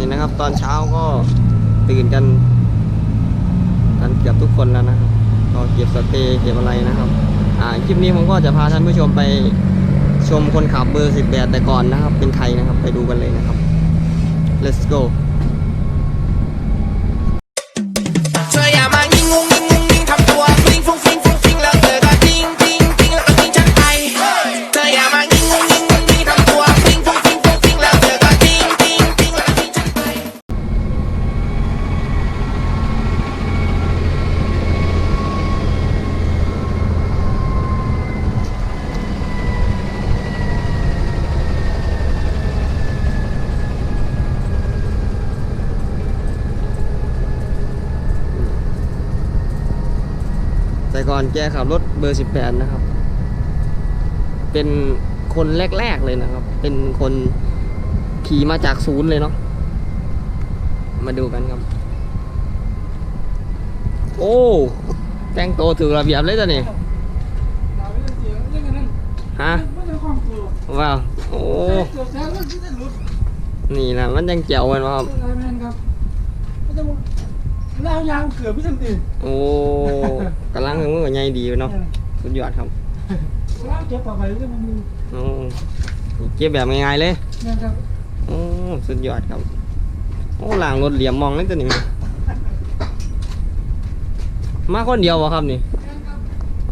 นี่นะครับ ตอนเช้าก็ตื่นกันกันเกือบทุกคนแล้วนะครับก็เก็บสเตย์เก็บอะไรนะครับ อ่าคลิปนี้ผมก็จะพาท่านผู้ชมไปชมคนขับเบอร์ 18 แต่ก่อนนะครับ เป็นใครนะครับ ไปดูกันเลยนะครับ let's go ก่อนแกขับรถเบอร์ 18 นะครับ เป็นคนแรก ๆ เลยนะครับ เป็นคนขี่มาจากศูนย์เลยเนาะ มาดูกันครับ โอ้ แต่งตัวถือระเบียบเลยจ้ะนี่ฮะว้าว โอ้ นี่นะมันยังแจ๋วกันครับ อะไรแมนครับไม่ต้องแล้วยางเกือบพี่ทันทีโอ้กำลังมือกับใหญ่ดีอยู่เนาะสุดยอดครับแล้วเจ็บต่อไปเรื่องมันมีโอ้เก็บแบบง่ายๆเลยแมนครับโอ้สุดยอดครับโอ้หลังรถเหลี่ยมมองเลยตัวนี้มามาคนเดียววะครับนี่แมนครับ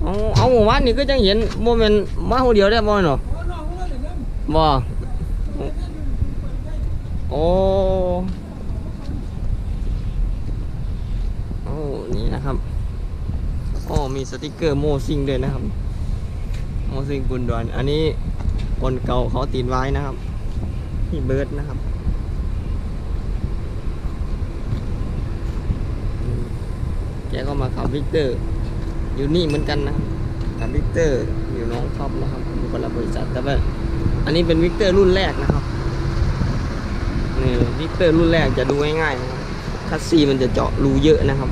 เอาเอาหมู่บ้านนี่ก็จังเห็นโมเมนต์มาคนเดียวได้บ่เนาะโอ้น้องว่าเดี๋ยวนั้นบ่โอ้โอ้ นะครับโอ้มีสติกเกอร์โมซิงด้วยนะครับ โมซิงบุญดวน อันนี้คนเก่าเขาติดไว้นะครับพี่เบิร์ดนะครับแกก็มาขับวิกเตอร์ อยู่นี่เหมือนกันนะครับกับวิกเตอร์อยู่น้องท็อปนะครับอยู่คนละบริษัทแต่ว่าอันนี้เป็นวิกเตอร์รุ่นแรกนะครับนี่วิกเตอร์รุ่นแรกจะดูง่ายๆนะครับคัสซีมันจะเจาะรูเยอะนะครับ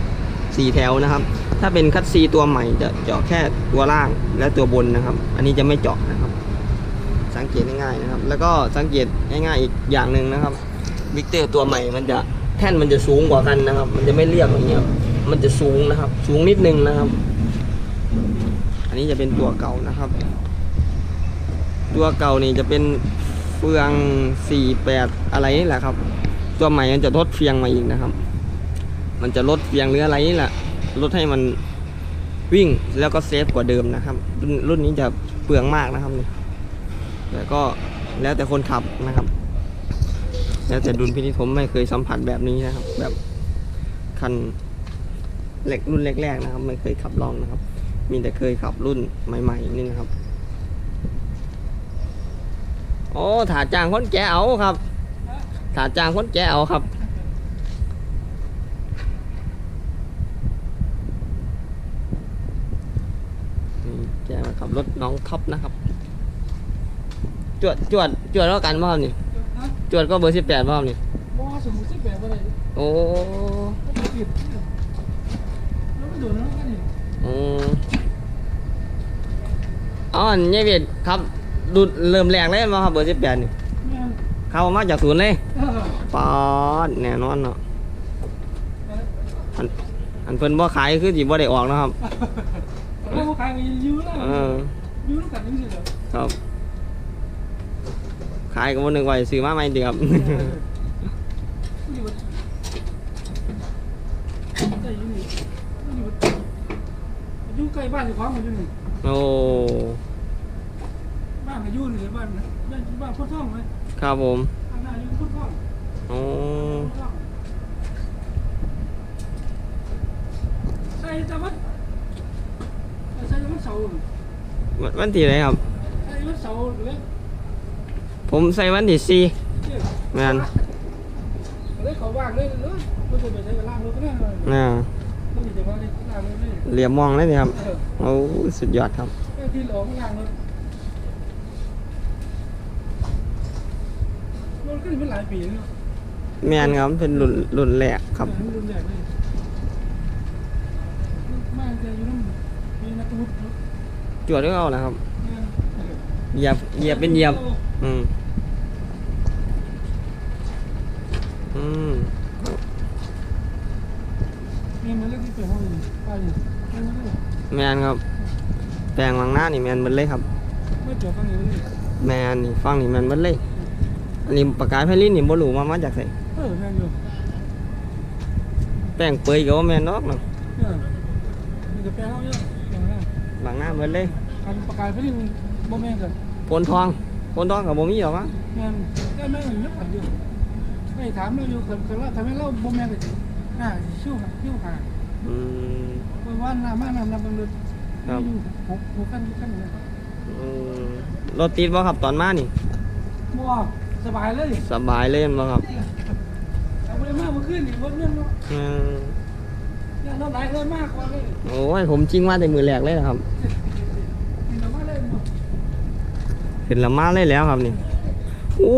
สี่แถวนะครับ ถ้าเป็นคัสซีตัวใหม่จะเจาะแค่ตัวล่างและตัวบนนะครับ อันนี้จะไม่เจาะนะครับ สังเกตง่ายๆนะครับ แล้วก็สังเกตง่ายๆอีกอย่างหนึ่งนะครับวิกเตอร์ตัวใหม่มันจะแท่นมันจะสูงกว่ากันนะครับ มันจะไม่เรียบอย่างเงี้ยมันจะสูงนะครับ สูงนิดนึงนะครับ อันนี้จะเป็นตัวเก่านะครับ ตัวเก่านี่จะเป็นเฟือง 48 อะไรนี่แหละครับ ตัวใหม่มันจะลดเฟียงมาอีกนะครับ มันจะลดเฟียงหรืออะไรนี่แหละลดให้มันวิ่งแล้วก็เซฟกว่าเดิมนะครับรุ่นรุ่นนี้จะเปลืองมากนะครับนี่แต่ก็แล้วแต่คนขับนะครับ แล้วแต่ดุลพินิจผมไม่เคยสัมผัสแบบนี้นะครับ แบบคันเล็กรุ่นแรกๆนะครับ ไม่เคยขับลองนะครับ มีแต่เคยขับรุ่นใหม่ๆนี่นะครับโอ้ถาจ้างคนแก่เอาครับถาจ้างคนแก่เอาครับ นี่ แกมาขับรถน้องท็อปนะครับ จวดจวดจวดแล้วกันบ้างนี่นะจวดก็เบอร์สิบแปดบ้างนี่มอสมุนสิบแบบอะไรโอ้ก็ผิดแล้วไม่โดนแล้วกันนี่อืมอ๋ออันนี่เวียดครับดูเริ่มแรกเลยมาครับเบอร์สิบแปดนี่แมนเข้ามาจากศูนย์เลยเออปอดแน่นอนเนาะอันอันเพิ่นบ่ขายคือสิบ่ได้ออกนะครับ แล้วพวกใครก็ยื้อแล้วเออยื้อแล้วกันนี่สิเหรอครับขายก็บ่นึกว่าสิซื้อมาใหม่ติครับอยู่ใกล้บ้านอยู่ของมันอยู่นี่โอ้บ้านก็อยู่นี่บ้านนะบ้านบ้านพ่อท่องไหมครับผมข้างหน้าอยู่พ่อท่องโอ้ใส่ตะวันใส่ตะวัน เสาร์วันวันที่ไหนครับใส่ตะวันเสาร์เลย ผมใส่วันที่สี่เนี่ยแม่นเลยเขาว่างเลยเลยไม่เคยไปใช้เวลาเลยก็ได้น่าไม่มีแต่ว่าได้ล่างเลยเลยเหลี่ยมมองเลยนี่ครับเออโอ้สุดยอดครับแค่ที่หลงล่างเลยรถก็เป็นหลายปีแล้วแม่นครับเป็นรุ่นรุ่นแรกครับรุ่นใหญ่เลยมากจะอยู่นั่ จวดจวดก็เอาแล้ครับเหยียบเหยียบเป็นเหยียบ อืมอืมแมนครับ แปลงหลังหน้านี่แมนมันเลยครับแมนนี่ฟังนี่แมนมันเลยอันนี้ปากกาไพลินนี่บ่รู้มามาจากไหนแป้งเปยก็แมนนอกเนาะ เนี่ยมันจะแปลงเอาเยอะอย่างนั้นหลังหน้าเบิดเลยการประกายไปที่บ่แม่นกันโพนทองโพนทองกับบ่มีหรอกมั้งแม่นแม่แม่นนึกผันอยู่ไม่ถามเราอยู่เคยเคยว่าทำไมเราบ่แม่นกันน่าชิวหาชิวหาอืมเพราะว่าน้ำมาน้ำน้ำบังเดินครับหกหกขั้นขั้นเลยครับอืมรถติดบ่ครับตอนมานี่บ่สบายเลย สบายเลยแม่นบ่ครับเอาไปมากมาขึ้นอีกรถเนี่ยเนาะอืมเนี่ย รถหลายเลยมากกว่าเลยโอ้ยผมจริงมาแต่มือแรกเลยนะครับมีแต่มาเลยหมดเห็นละมาเลยแล้วครับนี่อู้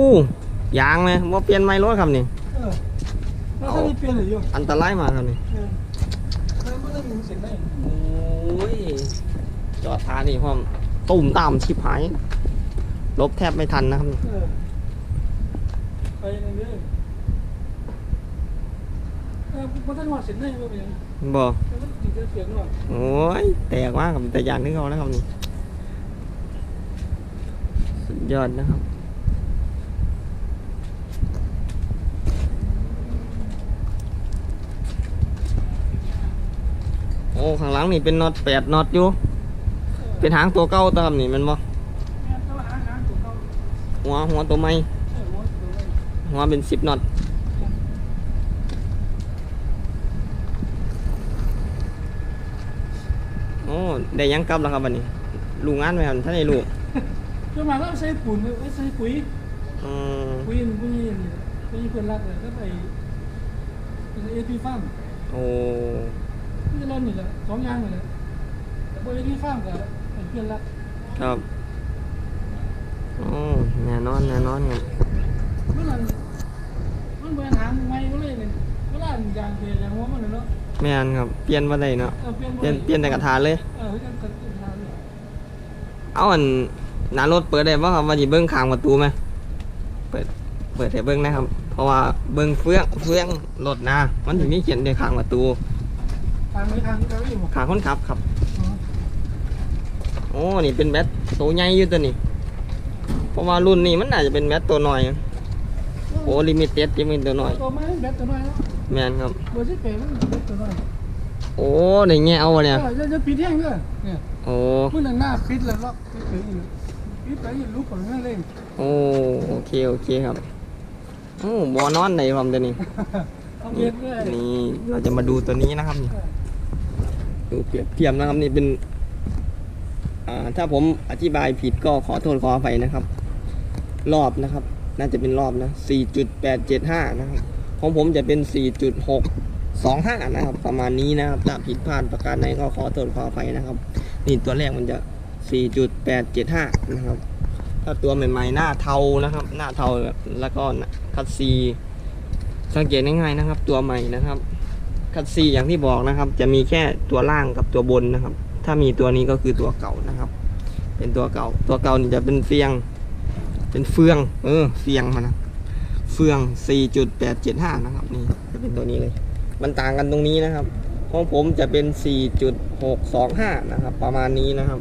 ยางเลยว่าเปลี่ยนไม่รถครับนี่เออแล้วถ้ามีเปลี่ยนหรืออยู่อันตรายมากครับนี่เออแล้วก็ต้องมีเสียงได้โอ้ยจอดทานี่พร้อมตุ่มตามชิบหายลบแทบไม่ทันนะครับเออไปนั่นเด้อเออมันต้องว่าเสียงได้บ่เป็นหยัง บ่โอ้ยแตกมากครับแต่ยางนึกเอาแล้วครับนี่สุดยอดนะครับโอ้ข้างหลังนี่เป็นน็อตแปดน็อตอยู่ เป็นหางตัวเก่าตามนี่มันบ่แม่ต้อหัวหัวตัวใหม่เออหัวตัวไว้หัวเป็นสิบน็อตโอ้ ได้หยังกลับแล้วครับวันนี้ลูกงานไหมครับท่านได้ลูกจนมาแล้วใช้ปุ๋ยใช้ปุ๋ยอืมปุ๋ยปุ๋ยนี่ปุ๋ยเพื่อนรักเลยก็ไปเอพีฟาร์มโอ้นี่เรานี่แหละสองอย่างเลยแหละปุ๋ยเอพีฟาร์มกับเพื่อนรักครับโอ้แน่นอนแน่นอนครับเมื่อนั้นมันเป็นหางไม้ก็เลยเนี่ยเวลาอย่างเดียวอย่างหัวมันเนาะ แม่นครับเปลี่ยนมาได้เนาะเออเปลี่ยนเปลี่ยนเปลี่ยนแต่กระถาเลย เออกันกันทางเนี่ยเอาอันหน้ารถเปิดได้ป่ะครับว่าสิเบิ้งข้างประตูไหมเปิดเปิดให้เบิ้งนะครับ เพราะว่าเบิ้งเฟืองเฟืองรถนะมันถึงมีเขียนในข้างประตูทางไม่ทางก็ได้หมดข้างคนขับครับ โอ้นี่เป็นแบตตัวใหญ่อยู่ตัวนี้เพราะว่ารุ่นนี้มันน่าจะเป็นแบตตัวน้อยโอ้ลิมิเต็ดยังเป็นตัวน้อยตัวไม้แบตตัวน้อยแล้วแม่นครับเบอร์ที่เป๋มันแบตตัวน้อยโอ้ได้แง่เอาวะเอเนี่ยอจะจะปิดแห้งเลยเนี่ยโอ้เมื่อหน้าปิดแล้วล็อกปิดไปอีกปิดไปอีกลุกก่อนนั่นเลยโอ้โอเคโอเคครับโอ้บอนอนไหนผมตัวนี้เอาเบียดเลยนี่เราจะมาดูตัวนี้นะครับนี่ดูเปรียบเทียบนะครับนี่เป็นอ่าถ้าผมอธิบายผิดก็ขอโทษขออภัยนะครับ รอบนะครับ น่าจะเป็นรอบนะ4.875 นะครับ ของผมจะเป็น 4.625 นะครับ ประมาณนี้นะครับถ้าผิดพลาดประการใดก็ขอโทษขออภัยนะครับ นี่ตัวแรกมันจะ 4.875 นะครับ ถ้าตัวใหม่ๆหน้าเทานะครับ หน้าเทาแล้วก็คัดซีสังเกตง่ายๆนะครับ ตัวใหม่นะครับคัดซีอย่างที่บอกนะครับ จะมีแค่ตัวล่างกับตัวบนนะครับ ถ้ามีตัวนี้ก็คือตัวเก่านะครับ เป็นตัวเก่า ตัวเก่านี่จะเป็นเฟียง เป็นเฟือง เออเฟียงมันนะเฟือง 4.875 นะครับ นี่จะเป็นตัวนี้เลย มันต่างกันตรงนี้นะครับ ของผมจะเป็น 4.625 นะครับ ประมาณนี้นะครับ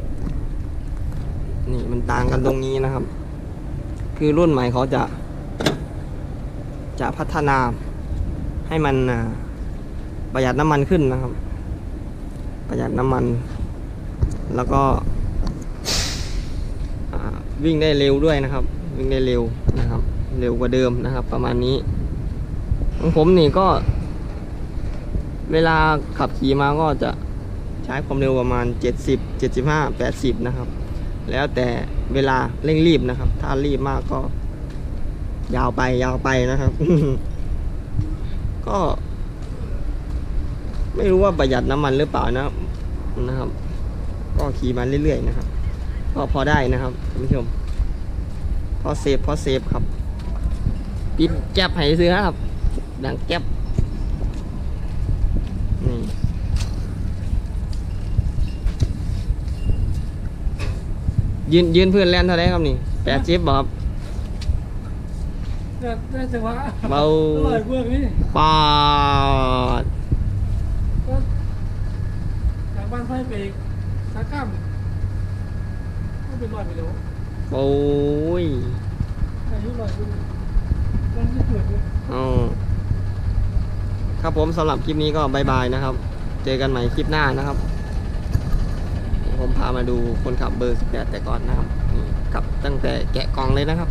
นี่มันต่างกันตรงนี้นะครับ คือรุ่นใหม่เขาจะ จะพัฒนาให้มันประหยัดน้ำมันขึ้นนะครับ ประหยัดน้ำมัน แล้วก็วิ่งได้เร็วด้วยนะครับ วิ่งได้เร็วนะครับ เร็วกว่าเดิมนะครับ ประมาณนี้ ของผมนี่ก็ เวลาขับขี่มาก็จะใช้ความเร็วประมาณ 70 75 80 นะครับ แล้วแต่เวลาเร่งรีบนะครับ ถ้ารีบมากก็ ยาวไปยาวไปนะครับ ก็ ไม่รู้ว่าประหยัดน้ำมันหรือเปล่านะนะครับ ก็ขี่มาเรื่อยๆนะครับ ก็พอได้นะครับคุณผู้ชม พอเซฟพอเซฟครับ ปิดแก๊บให้ซื้อครับ ดังแก๊บนี่ยืนยืนเพื่อนแลนเท่าไหรครับนี่แปดสิบบอกครับได้ได้จังหวะเบาอร่อยเบื้องนี่ปาดก็จากบ้านไฟไปสาก้ามก็เป็นร้อยไปแล้ว โอ้ยอายุร้อยอยู่วันที่เอยู่อ๋อครับผมสำหรับคลิปนี้ก็บายบายนะครับ เจอกันใหม่คลิปหน้านะครับ ผมพามาดูคนขับเบอร์18แต่ก่อนนะครับขับตั้งแต่แกะกล่องเลยนะครับ